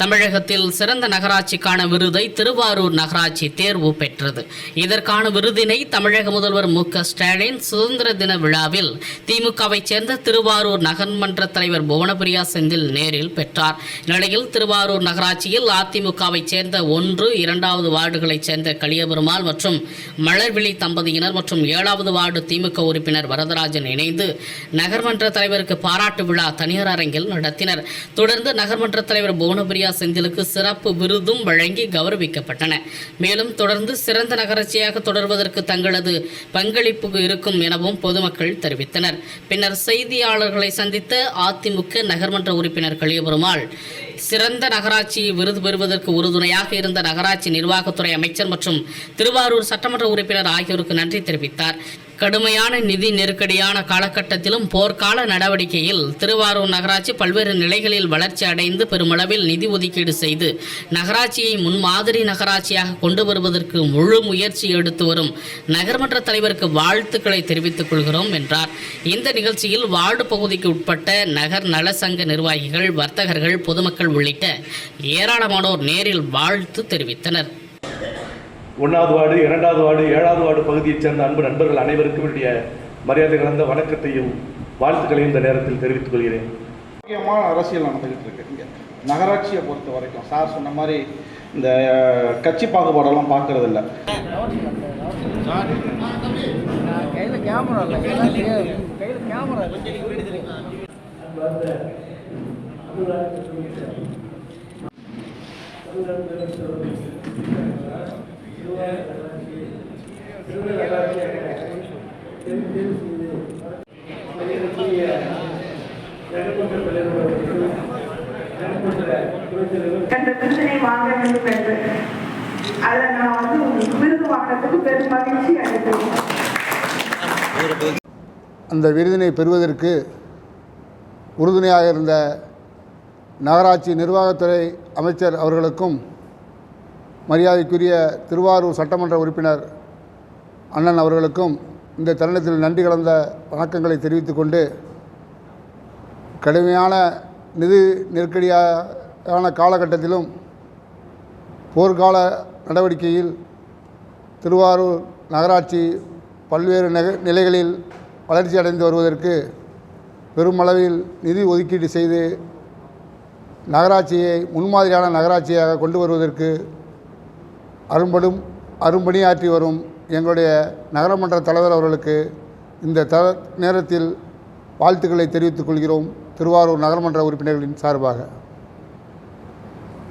தமிழகத்தில் சிறந்த நகராட்சிக்கான விருதை திருவாரூர் நகராட்சி தேர்வு பெற்றது. இதற்கான விருதினை தமிழக முதல்வர் மு க ஸ்டாலின் சுதந்திர தின விழாவில் திமுகவைச் சேர்ந்த திருவாரூர் நகர்மன்ற தலைவர் புவனபிரியா செந்தில் நேரில் பெற்றார். இந்நிலையில் திருவாரூர் நகராட்சியில் அதிமுகவைச் சேர்ந்த ஒன்று இரண்டாவது வார்டுகளைச் சேர்ந்த களியபெருமாள் மற்றும் மலர்விழி தம்பதியினர் மற்றும் ஏழாவது வார்டு திமுக உறுப்பினர் வரதராஜன் இணைந்து நகர்மன்ற தலைவருக்கு பாராட்டு விழா தனியார் அரங்கில் நடத்தினர். தொடர்ந்து நகர்மன்ற தலைவர் புவனபிரியா செந்திலுக்கு சிறப்பு விருதும் வழங்கி கௌரவிக்கப்பட்டன. மேலும் தொடர்ந்து சிறந்த நகராட்சியாக தொடர்வதற்கு தங்களது பங்களிப்பு இருக்கும் எனவும் பொதுமக்கள் தெரிவித்தனர். பின்னர் செய்தியாளர்களை சந்தித்த அதிமுக நகர்மன்ற உறுப்பினர் கலியபெருமாள் சிறந்த நகராட்சி விருது பெறுவதற்கு உறுதுணையாக இருந்த நகராட்சி நிர்வாகத்துறை அமைச்சர் மற்றும் திருவாரூர் சட்டமன்ற உறுப்பினர் ஆகியோருக்கு நன்றி தெரிவித்தார். கடுமையான நிதி நெருக்கடியான காலகட்டத்திலும் போர்க்கால நடவடிக்கையில் திருவாரூர் நகராட்சி பல்வேறு நிலைகளில் வளர்ச்சி அடைந்து பெருமளவில் நிதி ஒதுக்கீடு செய்து நகராட்சியை முன்மாதிரி நகராட்சியாக கொண்டு வருவதற்கு முழு முயற்சி எடுத்து வரும் நகர்மன்ற தலைவருக்கு வாழ்த்துக்களை தெரிவித்துக் கொள்கிறோம் என்றார். இந்த நிகழ்ச்சியில் வார்டு பகுதிக்கு உட்பட்ட நகர் நல சங்க நிர்வாகிகள் வர்த்தகர்கள் பொதுமக்கள் உள்ளிட்ட ஏராளமானோர் நேரில் வாழ்த்து தெரிவித்தனர். ஒன்றாவது வார்டு இரண்டாவது வார்டு ஏழாவது வார்டு பகுதியைச் சேர்ந்த அன்பு நண்பர்கள் அனைவருக்கும் என்னுடைய மரியாதை கலந்த வணக்கத்தையும் வாழ்த்துக்களையும் இந்த நேரத்தில் தெரிவித்துக் கொள்கிறேன். முக்கியமான அரசியல் நடந்துக்கிட்டு இருக்கு. இங்கே நகராட்சியை பொறுத்த வரைக்கும் சார் சொன்ன மாதிரி இந்த கட்சி பாகுபாடெல்லாம் பார்க்கறது இல்ல கையில் கேமரா இல்லை. கையில் கேமரா இல்லை அந்த விருதினை வாங்க வேண்டும் என்று. நான் வந்து உங்களுக்கு விருது பெரும் மகிழ்ச்சி அந்த விருதினை பெறுவதற்கு உறுதுணையாக இருந்த நகராட்சி நிர்வாகத்துறை அமைச்சர் அவர்களுக்கும் மரியாதைக்குரிய திருவாரூர் சட்டமன்ற உறுப்பினர் அண்ணன் அவர்களுக்கும் இந்த தருணத்தில் நன்றி கலந்த வணக்கங்களை தெரிவித்து கொண்டு கடுமையான நிதி நெருக்கடியான காலகட்டத்திலும் போர்க்கால நடவடிக்கையில் திருவாரூர் நகராட்சி பல்வேறு நெக நிலைகளில் வளர்ச்சி அடைந்து வருவதற்கு பெருமளவில் நிதி ஒதுக்கீடு செய்து நகராட்சியை முன்மாதிரியான நகராட்சியாக கொண்டு வருவதற்கு அரும்படும் அரும்பணியாற்றி வரும் எங்களுடைய நகரமன்ற தலைவர் அவர்களுக்கு இந்த த நேரத்தில் வாழ்த்துக்களை தெரிவித்துக் கொள்கிறோம். திருவாரூர் நகரமன்ற உறுப்பினர்களின் சார்பாக.